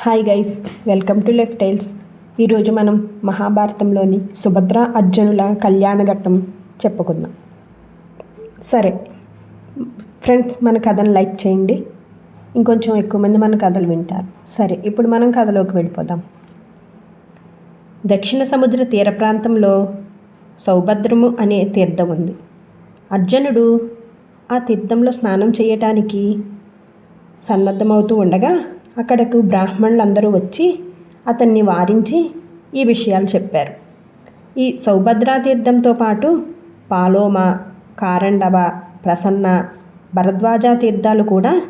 Hi guys welcome to left tales. ఈరోజు మనం మహాభారతంలోని సుభద్ర అర్జునుల కళ్యాణ ఘట్టం చెప్పుకుందాం. సరే ఫ్రెండ్స్ మన కథను లైక్ చేయండి. ఇంకొంచెం ఎక్కువ మంది మన కథలు వింటారు. సరే ఇప్పుడు మనం కథలోకి వెళ్ళిపోదాం. దక్షిణ సముద్ర తీర ప్రాంతంలో సౌభద్రము అనే తీర్థం ఉంది. అర్జునుడు ఆ తీర్థంలో స్నానం చేయటానికి సన్నద్ధమవుతూ ఉండగా అక్కడకు బ్రాహ్మణులందరూ వచ్చి అతన్ని వారించి ఈ విషయాలు చెప్పారు. ఈ సౌభద్రా తీర్థంతో పాటు పాలోమ కారండవ ప్రసన్న భరద్వాజ తీర్థాలు కూడా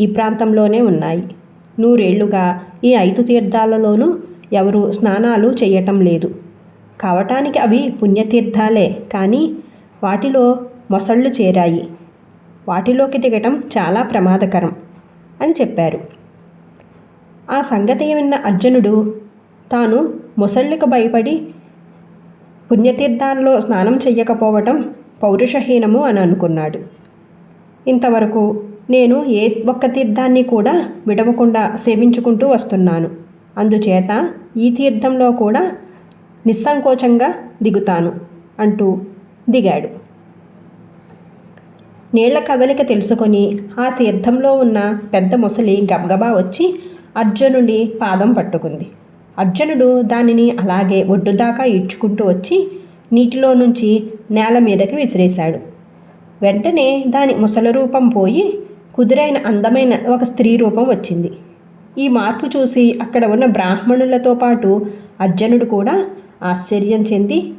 ఈ ప్రాంతంలోనే ఉన్నాయి. నూరేళ్ళుగా ఈ ఐదు తీర్థాలలోనూ ఎవరు స్నానాలు చేయటం లేదు. కావటానికి అవి పుణ్యతీర్థాలే కానీ వాటిలో మొసళ్ళు చేరాయి. వాటిలోకి దిగటం చాలా ప్రమాదకరం అని చెప్పారు. ఆ సంగతి విన్న అర్జునుడు తాను ముసళ్ళకు భయపడి పుణ్యతీర్థాల్లో స్నానం చెయ్యకపోవటం పౌరుషహీనము అని అనుకున్నాడు. ఇంతవరకు నేను ఏ ఒక్క తీర్థాన్ని కూడా విడవకుండా సేవించుకుంటూ వస్తున్నాను. అందుచేత ఈ తీర్థంలో కూడా నిస్సంకోచంగా దిగుతాను అంటూ దిగాడు. నీళ్ళ కదలిక తెలుసుకొని ఆ తీర్థంలో ఉన్న పెద్ద ముసలి గబగబా వచ్చి అర్జునుడి పాదం పట్టుకుంది. అర్జునుడు దానిని అలాగే ఒడ్డు దాకా ఈడ్చుకుంటూ వచ్చి నీటిలో నుంచి నేల మీదకి విసిరేశాడు. వెంటనే దాని ముసలి రూపం పోయి కుదిరైన అందమైన ఒక స్త్రీ రూపం వచ్చింది. ఈ మార్పు చూసి అక్కడ ఉన్న బ్రాహ్మణులతో పాటు అర్జునుడు కూడా ఆశ్చర్యం చెంది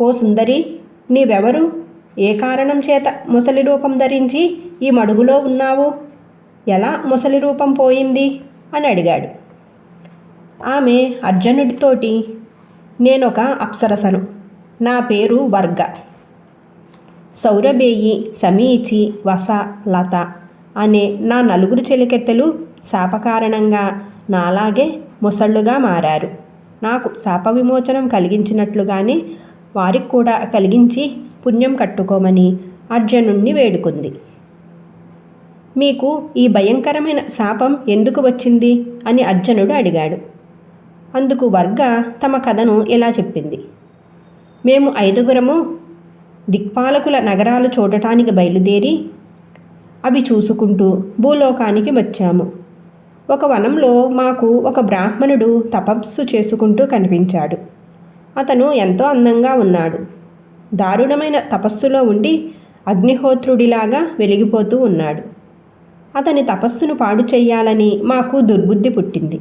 ఓ సుందరి నీవెవరు? ఏ కారణం చేత ముసలి రూపం ధరించి ఈ మడుగులో ఉన్నావు? ఎలా ముసలి రూపం పోయింది? అని అడిగాడు. ఆమె అర్జునుడితోటి నేనొక అప్సరసను. నా పేరు వర్గ. సౌరభేయి సమీచి వస లత అనే నా నలుగురు చెలికెత్తెలు శాపకారణంగా నాలాగే ముసళ్ళుగా మారారు. నాకు శాప విమోచనం కలిగించినట్లుగానే వారికి కూడా కలిగించి పుణ్యం కట్టుకోమని అర్జునుణ్ణి వేడుకుంది. మీకు ఈ భయంకరమైన శాపం ఎందుకు వచ్చింది? అని అర్జునుడు అడిగాడు. అందుకు వర్గ తమ కథను ఇలా చెప్పింది. మేము ఐదుగురము దిక్పాలకుల నగరాలు చూడటానికి బయలుదేరి అవి చూసుకుంటూ భూలోకానికి వచ్చాము. ఒక వనంలో మాకు ఒక బ్రాహ్మణుడు తపస్సు చేసుకుంటూ కనిపించాడు. అతను ఎంతో అందంగా ఉన్నాడు. దారుణమైన తపస్సులో ఉండి అగ్నిహోత్రుడిలాగా వెలిగిపోతూ ఉన్నాడు. అతని తపస్సును పాడు చెయ్యాలని మాకు దుర్బుద్ధి పుట్టింది.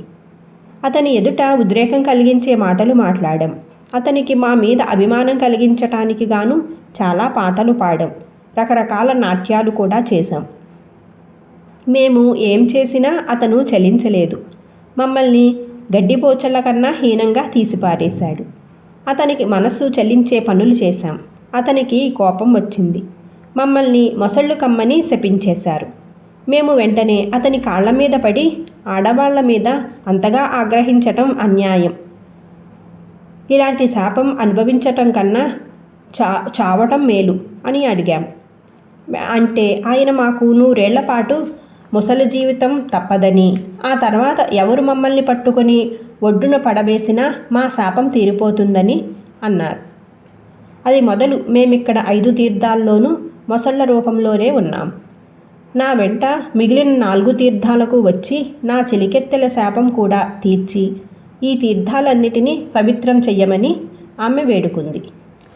అతని ఎదుట ఉద్రేకం కలిగించే మాటలు మాట్లాడాం. అతనికి మా మీద అభిమానం కలిగించటానికి గాను చాలా పాటలు పాడాం. రకరకాల నాట్యాలు కూడా చేశాం. మేము ఏం చేసినా అతను చలించలేదు. మమ్మల్ని గడ్డిపోచల కన్నా హీనంగా తీసిపారేశాడు. అతనికి మనస్సు చలించే పనులు చేశాం. అతనికి కోపం వచ్చింది. మమ్మల్ని మొసళ్ళు కమ్మని శపించేశారు. మేము వెంటనే అతని కాళ్ళ మీద పడి ఆడవాళ్ళ మీద అంతగా ఆగ్రహించటం అన్యాయం. ఇలాంటి శాపం అనుభవించటం కన్నా చా చావటం మేలు అని అడిగాం. అంటే ఆయన మాకు నూరేళ్ళ పాటు ముసలి జీవితం తప్పదని ఆ తర్వాత ఎవరు మమ్మల్ని పట్టుకొని ఒడ్డున పడవేసినా మా శాపం తీరిపోతుందని అన్నారు. అది మొదలు మేమిక్కడ ఐదు తీర్థాల్లోనూ మొసళ్ళ రూపంలోనే ఉన్నాం. నా వెంట మిగిలిన నాలుగు తీర్థాలకు వచ్చి నా చెలికెత్తెల శాపం కూడా తీర్చి ఈ తీర్థాలన్నిటినీ పవిత్రం చెయ్యమని ఆమె వేడుకుంది.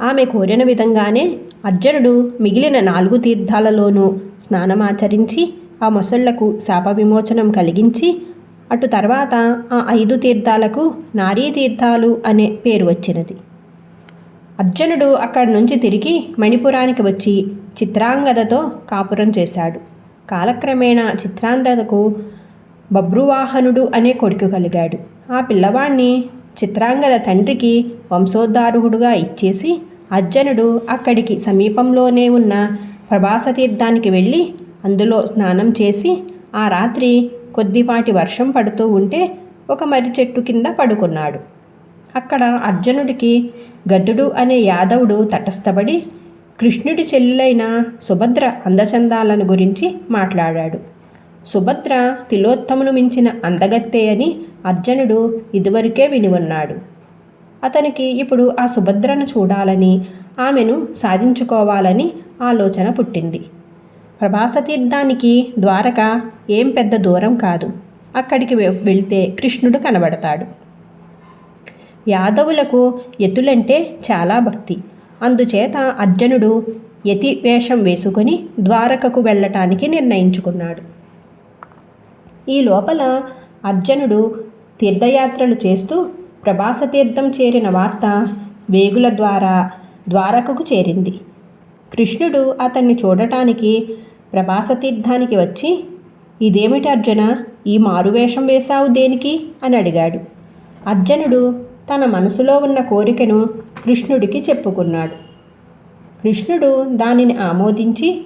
ఆమె కోరిన విధంగానే అర్జునుడు మిగిలిన నాలుగు తీర్థాలలోనూ స్నానమాచరించి ఆ మొసళ్ళకు శాప విమోచనం కలిగించి అటు తర్వాత ఆ ఐదు తీర్థాలకు నారీ తీర్థాలు అనే పేరు వచ్చినది. అర్జునుడు అక్కడి నుంచి తిరిగి మణిపురానికి వచ్చి చిత్రాంగదతో కాపురం చేశాడు. కాలక్రమేణా చిత్రాంగదకు బబ్రువాహనుడు అనే కొడుకు కలిగాడు. ఆ పిల్లవాణ్ణి చిత్రాంగద తండ్రికి వంశోద్ధారకుడుగా ఇచ్చేసి అర్జనుడు అక్కడికి సమీపంలోనే ఉన్న ప్రభాస తీర్థానికి వెళ్ళి అందులో స్నానం చేసి ఆ రాత్రి కొద్దిపాటి వర్షం పడుతూ ఉంటే ఒక మర్రి చెట్టు కింద పడుకున్నాడు. అక్కడ అర్జునుడికి గద్దుడు అనే యాదవుడు తటస్థపడి కృష్ణుడి చెల్లెలైన సుభద్ర అందచందాలను గురించి మాట్లాడాడు. సుభద్ర తిలోత్తమును మించిన అందగత్తే అని అర్జునుడు ఇదివరకే విని ఉన్నాడు అతనికి ఇప్పుడు ఆ సుభద్రను చూడాలని ఆమెను సాధించుకోవాలని ఆలోచన పుట్టింది. ప్రభాస తీర్థానికి ద్వారక ఏం పెద్ద దూరం కాదు. అక్కడికి వె- వెళ్తే కృష్ణుడు కనబడతాడు. యాదవులకు ఎతులంటే చాలా భక్తి. అందుచేత అర్జునుడు యతి వేషం వేసుకొని ద్వారకకు వెళ్ళటానికి నిర్ణయించుకున్నాడు. ఈ లోపల అర్జునుడు తీర్థయాత్రలు చేస్తూ ప్రభాస తీర్థం చేరిన వార్త వేగుల ద్వారా ద్వారకకు చేరింది. కృష్ణుడు అతన్ని చూడటానికి ప్రభాస తీర్థానికి వచ్చి ఇదేమిటి అర్జున? ఈ మారువేషం వేశావు దేనికి? అని అడిగాడు. అర్జునుడు తన మనసులో ఉన్న కోరికను కృష్ణుడికి చెప్పుకున్నాడు. కృష్ణుడు దానిని ఆమోదించి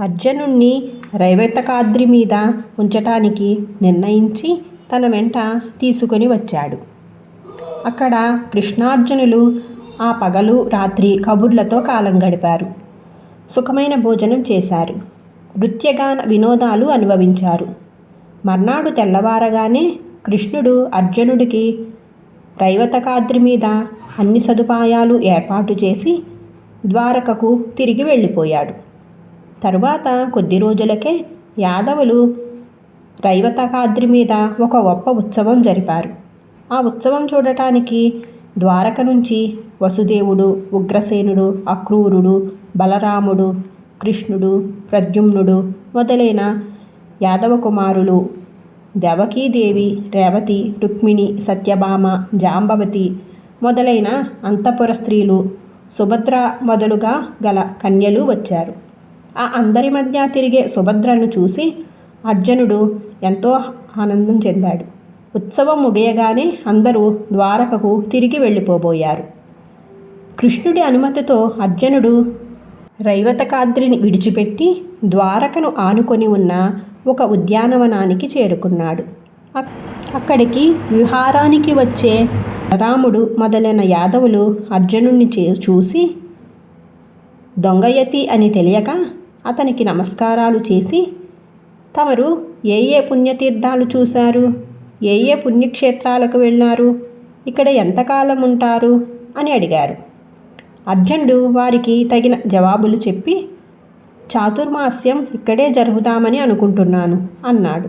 అర్జునుణ్ణి రైవతకాద్రి మీద ఉంచటానికి నిర్ణయించి తన వెంట తీసుకొని వచ్చాడు. అక్కడ కృష్ణార్జునులు ఆ పగలు రాత్రి కబుర్లతో కాలం గడిపారు. సుఖమైన భోజనం చేశారు. నృత్యగాన వినోదాలు అనుభవించారు. మర్నాడు తెల్లవారగానే కృష్ణుడు అర్జునుడికి రైవతకాద్రి మీద అన్ని సదుపాయాలు ఏర్పాటు చేసి ద్వారకకు తిరిగి వెళ్ళిపోయాడు. తరువాత కొద్ది రోజులకే యాదవులు రైవతకాద్రి మీద ఒక గొప్ప ఉత్సవం జరిపారు. ఆ ఉత్సవం చూడటానికి ద్వారక నుంచి వసుదేవుడు ఉగ్రసేనుడు అక్రూరుడు బలరాముడు కృష్ణుడు ప్రద్యుమ్నుడు మొదలైన యాదవ కుమారులు దేవకీదేవి రేవతి రుక్మిణి సత్యభామ జాంబవతి మొదలైన అంతఃపుర స్త్రీలు సుభద్ర మొదలుగా గల కన్యలు వచ్చారు ఆ అందరి మధ్య తిరిగే సుభద్రను చూసి అర్జునుడు ఎంతో ఆనందం చెందాడు ఉత్సవం ముగియగానే అందరూ ద్వారకకు తిరిగి వెళ్ళిపోబోయారు కృష్ణుడి అనుమతితో అర్జునుడు రైవతకాద్రిని విడిచిపెట్టి ద్వారకను ఆనుకొని ఉన్న ఒక ఉద్యానవనానికి చేరుకున్నాడు. అక్కడికి విహారానికి వచ్చే రాముడు మొదలైన యాదవులు అర్జునుడిని చే చూసి దొంగయతి అని తెలియక అతనికి నమస్కారాలు చేసి తమరు ఏ ఏ పుణ్యతీర్థాలు చూశారు? ఏ ఏ పుణ్యక్షేత్రాలకు వెళ్ళారు? ఇక్కడ ఎంతకాలం ఉంటారు? అని అడిగారు. అర్జునుడు వారికి తగిన జవాబులు చెప్పి చాతుర్మాస్యం ఇక్కడే జరుపుదామని అనుకుంటున్నాను అన్నాడు.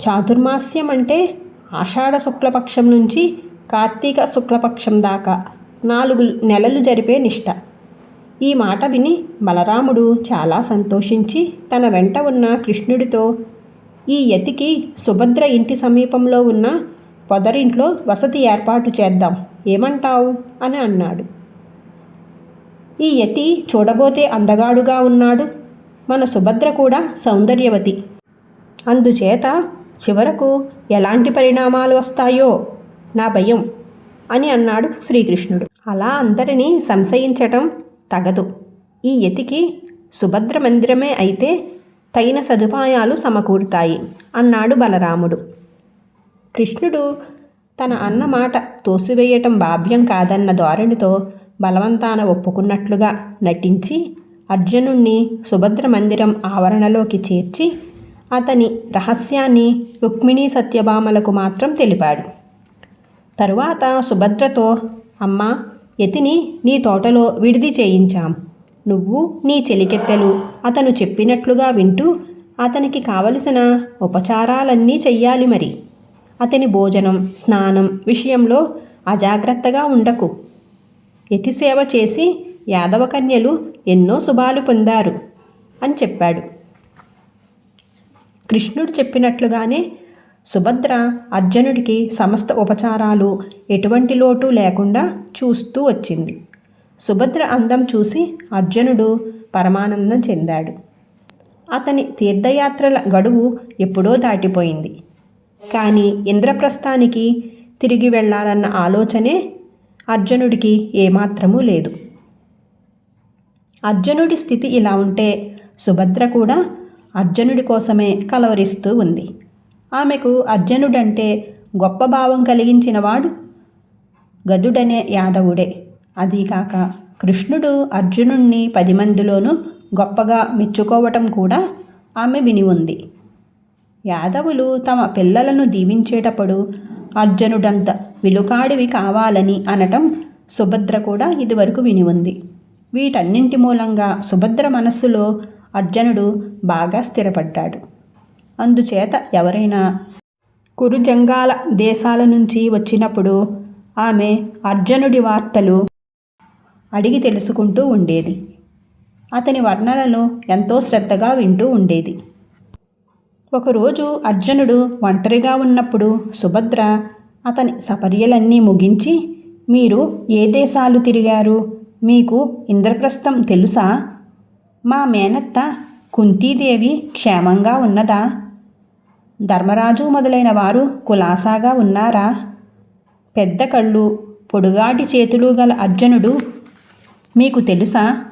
చాతుర్మాస్యం అంటే ఆషాఢ శుక్లపక్షం నుంచి కార్తీక శుక్లపక్షం దాకా నాలుగు నెలలు జరిపే నిష్ట. ఈ మాట విని బలరాముడు చాలా సంతోషించి తన వెంట ఉన్న కృష్ణుడితో ఈ యతికి సుభద్ర ఇంటి సమీపంలో ఉన్న పొదరింట్లో వసతి ఏర్పాటు చేద్దాం ఏమంటావు? అని అన్నాడు. ఈ యతి చూడబోతే అందగాడుగా ఉన్నాడు. మన సుభద్ర కూడా సౌందర్యవతి. అందుచేత చివరకు ఎలాంటి పరిణామాలు వస్తాయో నా భయం అని అన్నాడు శ్రీకృష్ణుడు. అలా అందరినీ సంశయించటం తగదు. ఈ యతికి సుభద్ర మందిరమే అయితే తగిన సదుపాయాలు సమకూరుతాయి అన్నాడు బలరాముడు. కృష్ణుడు తన అన్న మాట తోసివేయటం భావ్యం కాదన్న ధోరణితో బలవంతాన ఒప్పుకున్నట్లుగా నటించి అర్జునుణ్ణి సుభద్ర మందిరం ఆవరణలోకి చేర్చి అతని రహస్యాన్ని రుక్మిణీ సత్యభామలకు మాత్రం తెలిపాడు. తరువాత సుభద్రతో అమ్మ యతిని నీ తోటలో విడిది చేయించాం. నువ్వు నీ చెలికెత్తెలు అతను చెప్పినట్లుగా వింటూ అతనికి కావలసిన ఉపచారాలన్నీ చెయ్యాలి మరి. అతని భోజనం స్నానం విషయంలో అజాగ్రత్తగా ఉండకు. యతిసేవ చేసి యాదవ కన్యలు ఎన్నో శుభాలు పొందారు అని చెప్పాడు. కృష్ణుడు చెప్పినట్లుగానే సుభద్ర అర్జునుడికి సమస్త ఉపచారాలు ఎటువంటి లోటు లేకుండా చూస్తూ వచ్చింది. సుభద్ర అందం చూసి అర్జునుడు పరమానందం చెందాడు. అతని తీర్థయాత్రల గడువు ఎప్పుడో దాటిపోయింది. కానీ ఇంద్రప్రస్థానికి తిరిగి వెళ్ళాలన్న ఆలోచనే అర్జునుడికి ఏమాత్రమూ లేదు. అర్జునుడి స్థితి ఇలా ఉంటే సుభద్ర కూడా అర్జునుడి కోసమే కలవరిస్తూ ఉంది. ఆమెకు అర్జునుడంటే గొప్ప భావం కలిగించినవాడు గదుడనే యాదవుడే. అదీకాక కృష్ణుడు అర్జునుణ్ణి పది మందిలోనూ గొప్పగా మెచ్చుకోవటం కూడా ఆమె విని ఉంది. యాదవులు తమ పిల్లలను దీవించేటప్పుడు అర్జునుడంత విలుకాడివి కావాలని అనటం సుభద్ర కూడా ఇదివరకు విని ఉంది. వీటన్నింటి మూలంగా సుభద్ర మనస్సులో అర్జునుడు బాగా స్థిరపడ్డాడు. అందుచేత ఎవరైనా కురుజంగాల దేశాల నుంచి వచ్చినప్పుడు ఆమె అర్జునుడి వార్తలు అడిగి తెలుసుకుంటూ ఉండేది. అతని వర్ణనలు ఎంతో శ్రద్ధగా వింటూ ఉండేది. ఒకరోజు అర్జునుడు ఒంటరిగా ఉన్నప్పుడు సుభద్ర అతని సపర్యలన్నీ ముగించి మీరు ఏ దేశాలు తిరిగారు? మీకు ఇంద్రప్రస్థం తెలుసా? మా మేనత్త కుంతీదేవి క్షేమంగా ఉన్నదా? ధర్మరాజు మొదలైన వారు కులాసాగా ఉన్నారా? పెద్ద కళ్ళు పొడుగాటి చేతులు గల అర్జునుడు మీకు తెలుసా?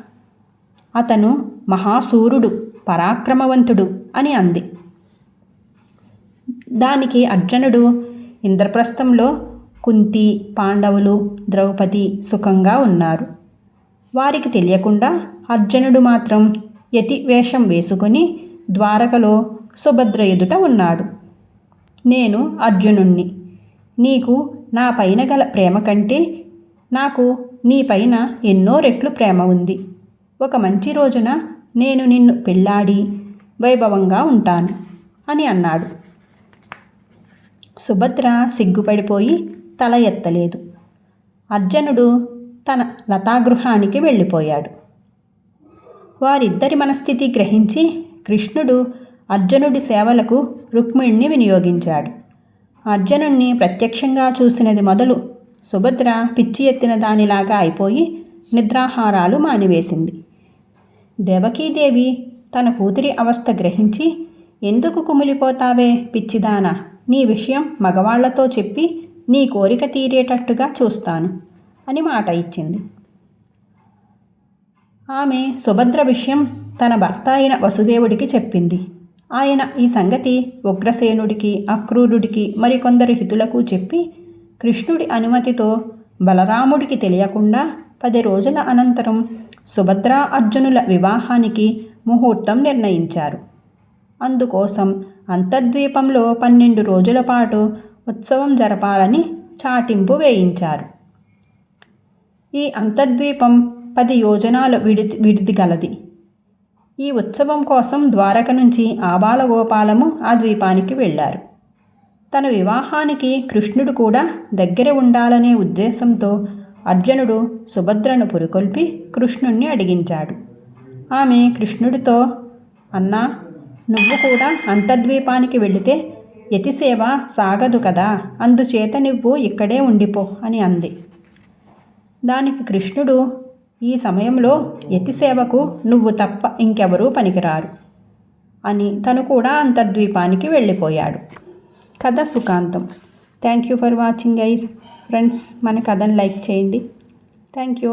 అతను మహాసూరుడు పరాక్రమవంతుడు అని అంది. దానికి అర్జునుడు ఇంద్రప్రస్థంలో కుంతి పాండవులు ద్రౌపది సుఖంగా ఉన్నారు. వారికి తెలియకుండా అర్జునుడు మాత్రం యతి వేషం వేసుకొని ద్వారకలో సుభద్ర ఎదుట ఉన్నాడు. నేను అర్జునుణ్ణి. నీకు నా పైన గల ప్రేమ కంటే నాకు నీ పైన ఎన్నో రెట్లు ప్రేమ ఉంది. ఒక మంచి రోజున నేను నిన్ను పెళ్ళాడి వైభవంగా ఉంటాను అని అన్నాడు. సుభద్ర సిగ్గుపడిపోయి తల ఎత్తలేదు. అర్జునుడు తన లతాగృహానికి వెళ్ళిపోయాడు. వారిద్దరి మనస్థితి గ్రహించి కృష్ణుడు అర్జునుడి సేవలకు రుక్మిణ్ణి వినియోగించాడు. అర్జునుణ్ణి ప్రత్యక్షంగా చూసినది మొదలు సుభద్ర పిచ్చి ఎత్తిన దానిలాగా అయిపోయి నిద్రాహారాలు మానివేసింది. దేవకీదేవి తన కూతురి అవస్థ గ్రహించి ఎందుకు కుమిలిపోతావే పిచ్చిదానా? నీ విషయం మగవాళ్ళతో చెప్పి నీ కోరిక తీరేటట్టుగా చూస్తాను అని మాట ఇచ్చింది. ఆమె సుభద్ర విషయం తన భర్త అయిన వసుదేవుడికి చెప్పింది. ఆయన ఈ సంగతి ఉగ్రసేనుడికి అక్రూరుడికి మరికొందరు హితులకు చెప్పి కృష్ణుడి అనుమతితో బలరాముడికి తెలియకుండా పది రోజుల అనంతరం సుభద్ర అర్జునుల వివాహానికి ముహూర్తం నిర్ణయించారు. అందుకోసం అంతర్ద్వీపంలో పన్నెండు రోజుల పాటు ఉత్సవం జరపాలని చాటింపు వేయించారు. ఈ అంతర్ద్వీపం పది యోజనాలు విడి విడిది గలది ఈ ఉత్సవం కోసం ద్వారక నుంచి ఆబాలగోపాలము ఆ ద్వీపానికి వెళ్ళారు. తన వివాహానికి కృష్ణుడు కూడా దగ్గర ఉండాలనే ఉద్దేశంతో అర్జునుడు సుభద్రను పురికొల్పి కృష్ణుణ్ణి అడిగించాడు. ఆమె కృష్ణుడితో అన్నా నువ్వు కూడా అంతర్ద్వీపానికి వెళితే యతిసేవ సాగదు కదా అందుచేత నువ్వు ఇక్కడే ఉండిపో అని అంది. దానికి కృష్ణుడు ఈ సమయంలో యతిసేవకు నువ్వు తప్ప ఇంకెవరూ పనికిరారు అని తను కూడా అంతర్ద్వీపానికి వెళ్ళిపోయాడు. కథ సుఖాంతం. Thank you for watching eyes friends మన కథను లైక్ చేయండి. Thank you